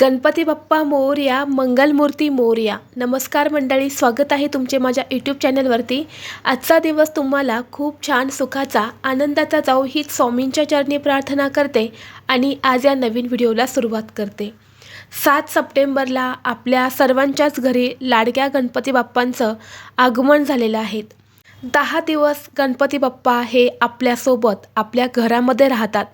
गणपती बाप्पा मोरया मंगलमूर्ती मोरया. नमस्कार मंडळी स्वागत आहे तुमचे माझ्या यूट्यूब चॅनलवरती. आजचा दिवस तुम्हाला खूप छान सुखाचा आनंदाचा जाऊ ही स्वामींच्या चरणी प्रार्थना करते आणि आज या नवीन व्हिडिओला सुरुवात करते. सात सप्टेंबरला आपल्या सर्वांच्याच घरी लाडक्या गणपती बाप्पांचं आगमन झालेलं आहे. दहा दिवस गणपती बाप्पा हे आपल्यासोबत आपल्या घरामध्ये राहतात.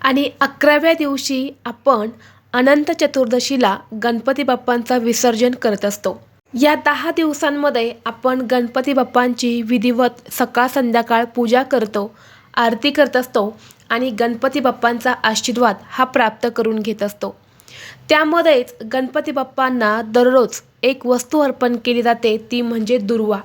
आणि अकराव्या दिवशी आपण अनंत चतुर्दशीला गणपती बाप्पांचा विसर्जन करत असतो. या दहा दिवसांमध्ये आपण गणपती बाप्पांची विधिवत सकाळ संध्याकाळ पूजा करतो आरती करत असतो आणि गणपती बाप्पांचा आशीर्वाद हा प्राप्त करून घेत असतो. त्यामध्येच गणपती बाप्पांना दररोज एक वस्तू अर्पण केली जाते ती म्हणजे दुर्वा.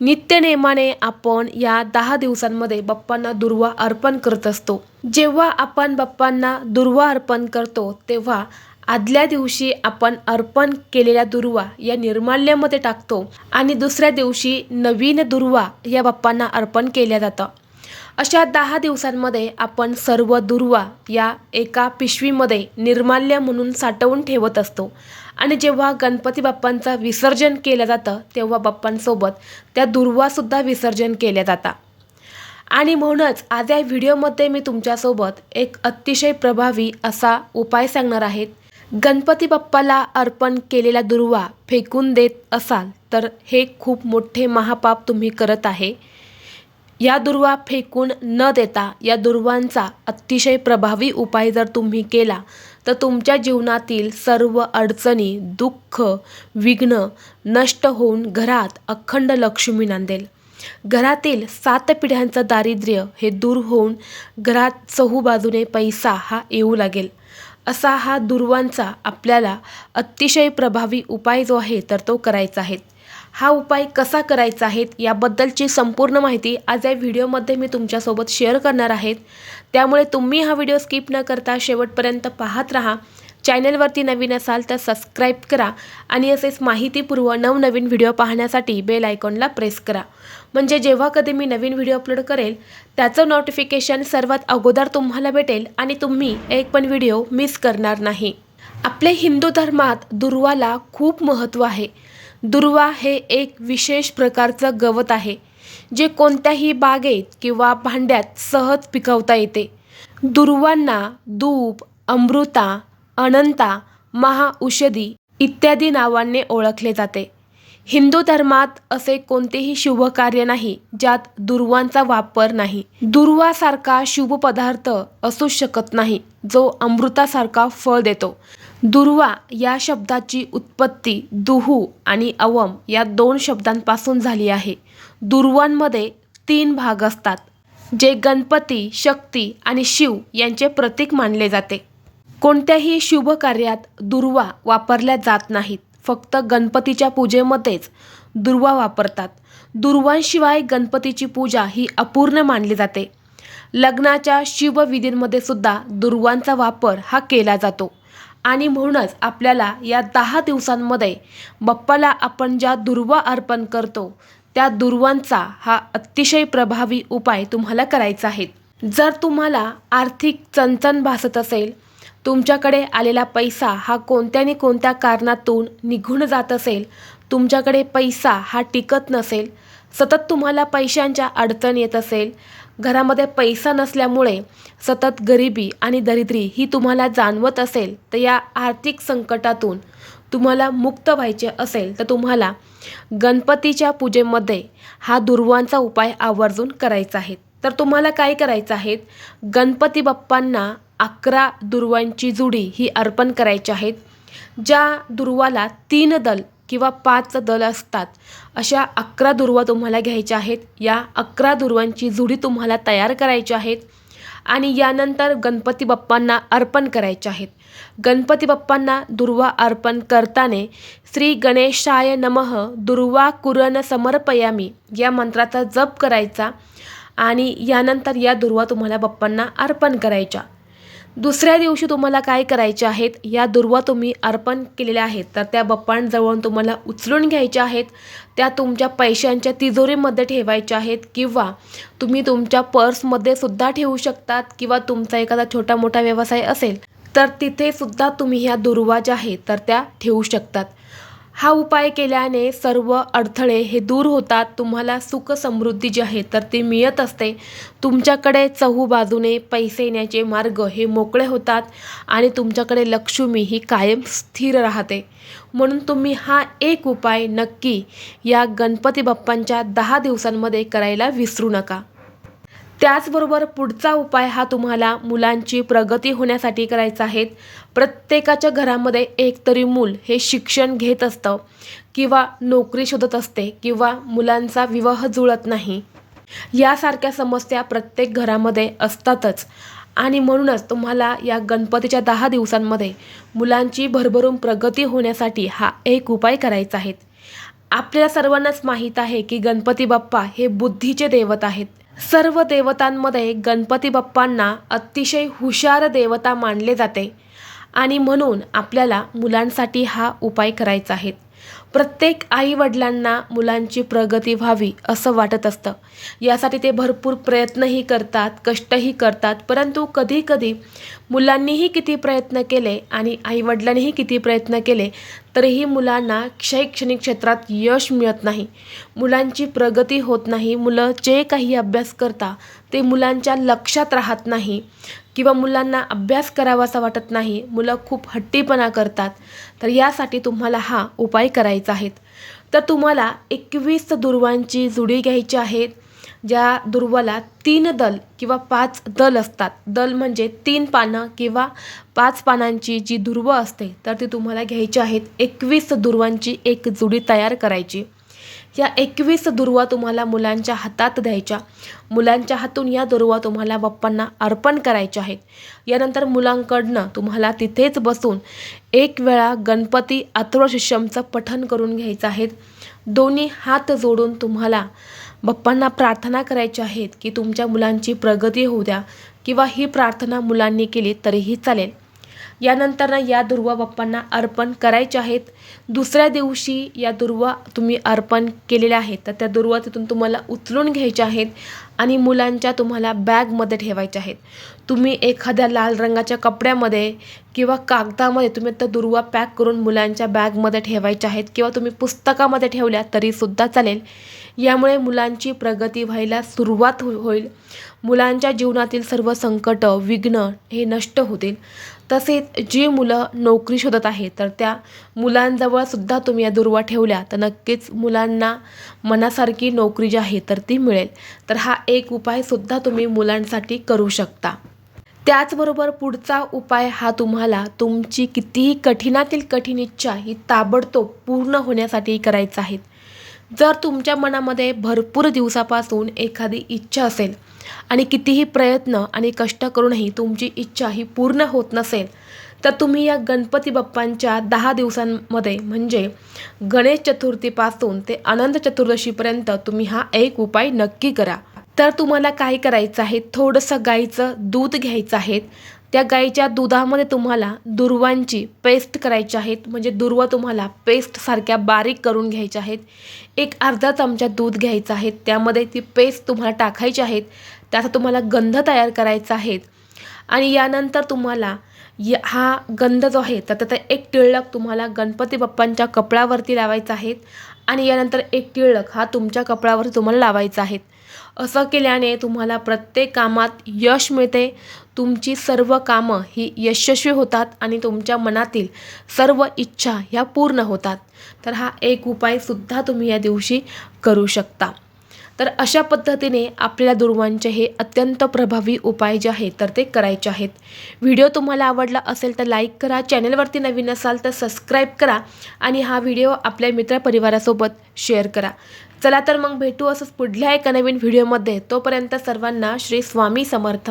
नित्यनेमाने आपण या दहा दिवसांमध्ये बाप्पांना दुर्वा अर्पण करत असतो. जेव्हा आपण बाप्पांना दुर्वा अर्पण करतो तेव्हा आदल्या दिवशी आपण अर्पण केलेल्या दुर्वा या निर्माल्यामध्ये टाकतो आणि दुसऱ्या दिवशी नवीन दुर्वा या बाप्पांना अर्पण केल्या जातं. अशा दहा दिवसांमध्ये आपण सर्व दुर्वा या एका पिशवीमध्ये निर्माल्य म्हणून साठवून ठेवत असतो. आणि जेव्हा गणपती बाप्पांचं विसर्जन केलं जातं तेव्हा बाप्पांसोबत त्या दुर्वासुद्धा विसर्जन केल्या जातात आणि म्हणूनच आज या व्हिडिओमध्ये मी तुमच्यासोबत एक अतिशय प्रभावी असा उपाय सांगणार आहेत गणपती बाप्पाला अर्पण केलेला दुर्वा फेकून देत असाल तर हे खूप मोठे महापाप तुम्ही करत आहे. या दुर्वा फेकून न देता या दुर्वांचा अतिशय प्रभावी उपाय जर तुम्ही केला तर तुमच्या जीवनातील सर्व अडचणी दुःख विघ्न नष्ट होऊन घरात अखंड लक्ष्मी नांदेल. घरातील सात पिढ्यांचं दारिद्र्य हे दूर होऊन घरात चहूबाजूने पैसा हा येऊ लागेल. असा हा दुर्वांचा आपल्याला अतिशय प्रभावी उपाय जो आहे तर तो करायचा आहे. हा उपाय कसा करायचा आहे याबद्दलची संपूर्ण माहिती आज या व्हिडिओमध्ये मी तुमच्यासोबत शेअर करणार आहेत. त्यामुळे तुम्ही हा व्हिडिओ स्किप न करता शेवटपर्यंत पाहत राहा. चॅनलवरती नवीन असाल तर सबस्क्राईब करा आणि असेच माहितीपूर्व नवनवीन व्हिडिओ पाहण्यासाठी बेल आयकॉनला प्रेस करा. म्हणजे जेव्हा कधी मी नवीन व्हिडिओ अपलोड करेल त्याचं नोटिफिकेशन सर्वात अगोदर तुम्हाला भेटेल आणि तुम्ही एक पण व्हिडिओ मिस करणार नाही. आपल्या हिंदू धर्मात दुर्वाला खूप महत्त्व आहे. दुर्वा हे एक विशेष प्रकारचं गवत आहे जे कोणत्याही बागेत किंवा भांड्यात सहज पिकवता येते. दुर्वांना दूप अमृता अनंता महाऔषधी इत्यादी नावांनी ओळखले जाते. हिंदू धर्मात असे कोणतेही शुभ कार्य नाही ज्यात दुर्वांचा वापर नाही. दुर्वासारखा शुभ पदार्थ असू शकत नाही जो अमृतासारखा फळ देतो. दुर्वा या शब्दाची उत्पत्ती दुहू आणि अवम या दोन शब्दांपासून झाली आहे. दुर्वांमध्ये तीन भाग असतात जे गणपती शक्ती आणि शिव यांचे प्रतीक मानले जाते. कोणत्याही शुभ कार्यात दुर्वा वापरल्या जात नाहीत फक्त गणपतीच्या पूजेमध्येच दुर्वा वापरतात. दुर्वांशिवाय गणपतीची पूजा ही अपूर्ण मानली जाते. लग्नाच्या शिवविधींमध्ये सुद्धा दुर्वांचा वापर हा केला जातो. आणि म्हणूनच आपल्याला या दहा दिवसांमध्ये बाप्पाला आपण ज्या दुर्वा अर्पण करतो त्या दुर्वांचा हा अतिशय प्रभावी उपाय तुम्हाला करायचा आहे. जर तुम्हाला आर्थिक चणचण भासत असेल तुमच्याकडे आलेला पैसा हा कोणत्या नि कोणत्या कारणातून निघून जात असेल तुमच्याकडे पैसा हा टिकत नसेल सतत तुम्हाला पैशांच्या अडचण येत असेल घरामध्ये पैसा नसल्यामुळे सतत गरिबी आणि दरिद्री ही तुम्हाला जाणवत असेल तर या आर्थिक संकटातून तुम्हाला मुक्त व्हायचे असेल तर तुम्हाला गणपतीच्या पूजेमध्ये हा दुर्वांचा उपाय आवर्जून करायचा आहे. तर तुम्हाला काय करायचं आहे? गणपती बाप्पांना अकरा दुर्वांची जुडी ही अर्पण करायची आहेत ज्या दुर्वाला तीन दल किंवा पाच दल असतात अशा अकरा दुर्वा तुम्हाला घ्यायच्या आहेत. या अकरा दुर्वांची जुडी तुम्हाला तयार करायची आहेत आणि यानंतर गणपती बाप्पांना अर्पण करायचे आहेत. गणपती बाप्पांना दुर्वा अर्पण करताने श्री गणेशाय नमः दुर्वा कुरण समर्पयामी या मंत्राचा जप करायचा आणि यानंतर या दुर्वा तुम्हाला बाप्पांना अर्पण करायच्या. दुसऱ्या दिवशी तुम्हाला काय करायचे आहेत? या दुर्वा तुम्ही अर्पण केलेल्या आहेत. तर त्या बप्पांजवळून तुम्हाला उचलून घ्यायच्या आहेत. त्या तुमच्या पैशांच्या तिजोरीमध्ये ठेवायच्या आहेत. किंवा तुम्ही तुमच्या पर्समध्ये सुद्धा ठेवू शकतात किंवा तुमचा एखादा छोटा मोठा व्यवसाय असेल तर तिथे सुद्धा तुम्ही ह्या दुर्वा ज्या आहेत तर त्या ठेवू शकतात. हा उपाय केल्याने सर्व अडथळे हे दूर होतात. तुम्हाला सुख समृद्धी जी आहे तर ती मिळत असते. तुमच्याकडे चहू बाजूने पैसे येण्याचे मार्ग हे मोकळे होतात आणि तुमच्याकडे लक्ष्मी ही कायम स्थिर राहते. म्हणून तुम्ही हा एक उपाय नक्की या गणपती बाप्पांच्या दहा दिवसांमध्ये करायला विसरू नका. त्याचबरोबर पुढचा उपाय हा तुम्हाला मुलांची प्रगती होण्यासाठी करायचा आहे. प्रत्येकाच्या घरामध्ये एक तरी मूल हे शिक्षण घेत असतं किंवा नोकरी शोधत असते किंवा मुलांचा विवाह जुळत नाही. यासारख्या समस्या प्रत्येक घरामध्ये असतातच. आणि म्हणूनच तुम्हाला या गणपतीच्या दहा दिवसांमध्ये मुलांची भरभरून प्रगती होण्यासाठी हा एक उपाय करायचा आहे. आपल्याला सर्वांनाच माहीत आहे की गणपती बाप्पा हे बुद्धीचे देवत आहेत. सर्व देवतांमध्ये गणपती बाप्पांना अतिशय हुशार देवता मानले जाते आणि म्हणून आपल्याला मुलांसाठी हा उपाय करायचा आहे. प्रत्येक आईवडिलांना मुलांची प्रगती व्हावी असं वाटत असतं. यासाठी ते भरपूर प्रयत्नही करतात कष्टही करतात परंतु कधीकधी मुलांनीही किती प्रयत्न केले आणि आईवडिलांनीही किती प्रयत्न केले तरीही मुलांना शैक्षणिक क्षेत्रात यश मिळत नाही. मुलांची प्रगती होत नाही. मुलं जे काही अभ्यास करता ते मुलांच्या लक्षात राहत नाही. किंवा मुलांना अभ्यास करावासा वाटत नाही मुलं खूप हट्टीपणा करतात तर यासाठी तुम्हाला हा उपाय करायचा आहे. तर तुम्हाला एकवीस दुर्वांची जुडी घ्यायची आहे ज्या दुर्वाला तीन दल किंवा पाच दल असतात. दल म्हणजे तीन पानं किंवा पाच पानांची जी दुर्व असते तर ती तुम्हाला घ्यायची आहेत. एकवीस दुर्वांची एक जुडी तयार करायची. या एकवीस दुर्वा तुम्हाला मुलांच्या हातात द्यायच्या. मुलांच्या हातून या दुर्वा तुम्हाला बाप्पांना अर्पण करायच्या आहेत. यानंतर मुलांकडनं तुम्हाला तिथेच बसून एक वेळा गणपती अथर्वशिष्यमचं पठण करून घ्यायचं आहे. दोन्ही हात जोडून तुम्हाला बाप्पांना प्रार्थना करायच्या आहेत की तुमच्या मुलांची प्रगती होऊ द्या किंवा ही प्रार्थना मुलांनी केली तरीही चालेल. यानंतर या दुर्वा बाप्पांना अर्पण करायचे आहेत. दुसऱ्या दिवशी या दुर्वा तुम्ही अर्पण केलेल्या आहेत. तर त्या दुर्वा तिथून तुम्हाला उचलून घ्यायच्या आहेत आणि मुलांच्या तुम्हाला बॅगमध्ये ठेवायच्या आहेत. तुम्ही एखाद्या लाल रंगाच्या कपड्यामध्ये किंवा कागदामध्ये तुम्ही त्या दुर्वा पॅक करून मुलांच्या बॅगमध्ये ठेवायच्या आहेत किंवा तुम्ही पुस्तकामध्ये ठेवल्या तरीसुद्धा चालेल. यामुळे मुलांची प्रगती व्हायला सुरुवात हो-, होईल. मुलांच्या जीवनातील सर्व संकट विघ्न हे नष्ट होतील. तसेच जी मुलं नोकरी शोधत आहे तर त्या मुलांजवळसुद्धा तुम्ही या दुर्वा ठेवल्या तर नक्कीच मुलांना मनासारखी नोकरी जी आहे तर ती मिळेल. तर हा एक उपायसुद्धा तुम्ही मुलांसाठी करू शकता. त्याचबरोबर पुढचा उपाय हा तुम्हाला तुमची कितीही कठीणातील कठीण इच्छा ही ताबडतोब पूर्ण होण्यासाठी करायचा आहे. जर तुमच्या मनामध्ये भरपूर दिवसापासून एखादी इच्छा असेल आणि कितीही प्रयत्न आणि कष्ट करूनही तुमची इच्छा ही पूर्ण होत नसेल तर तुम्ही या गणपती बाप्पांच्या दहा दिवसांमध्ये म्हणजे गणेश चतुर्थीपासून ते अनंत चतुर्दशीपर्यंत तुम्ही हा एक उपाय नक्की करा. तर तुम्हाला काय करायचं आहे? थोडंसं गाईचं दूध घ्यायचं आहे. त्या गाईच्या दुधामध्ये तुम्हाला दुर्वांची पेस्ट करायची आहेत म्हणजे दुर्वा तुम्हाला पेस्टसारख्या बारीक करून घ्यायच्या आहेत. एक अर्धा चमचा दूध घ्यायचं आहे. त्यामध्ये ती पेस्ट तुम्हाला टाकायची आहेत त्याचा तुम्हाला गंध तयार करायचा आहे. आणि यानंतर तुम्हाला य हा गंध जो आहे तर त्याचा एक टिळक तुम्हाला गणपती बाप्पांच्या कपड्यावरती लावायचा आहे आणि यानंतर एक टिळक हा तुमच्या कपड्यावरती तुम्हाला लावायचा आहे. असं केल्याने तुम्हाला प्रत्येक कामात यश मिळते. तुमची सर्व कामं ही यशस्वी होतात आणि तुमच्या मनातील सर्व इच्छा ह्या पूर्ण होतात. तर हा एक उपायसुद्धा तुम्ही या दिवशी करू शकता. तर अशा पद्धतीने आपल्याला दुर्वांचे हे अत्यंत प्रभावी उपाय जे आहेत तर ते करायचे आहेत. व्हिडिओ तुम्हाला आवडला असेल तर लाईक करा चॅनलवरती नवीन असाल तर सबस्क्राईब करा आणि हा व्हिडिओ आपल्या मित्रपरिवारासोबत शेअर करा. चला तर मग भेटू असंच पुढल्या एका नवीन व्हिडिओमध्ये. तोपर्यंत सर्वांना श्री स्वामी समर्थ.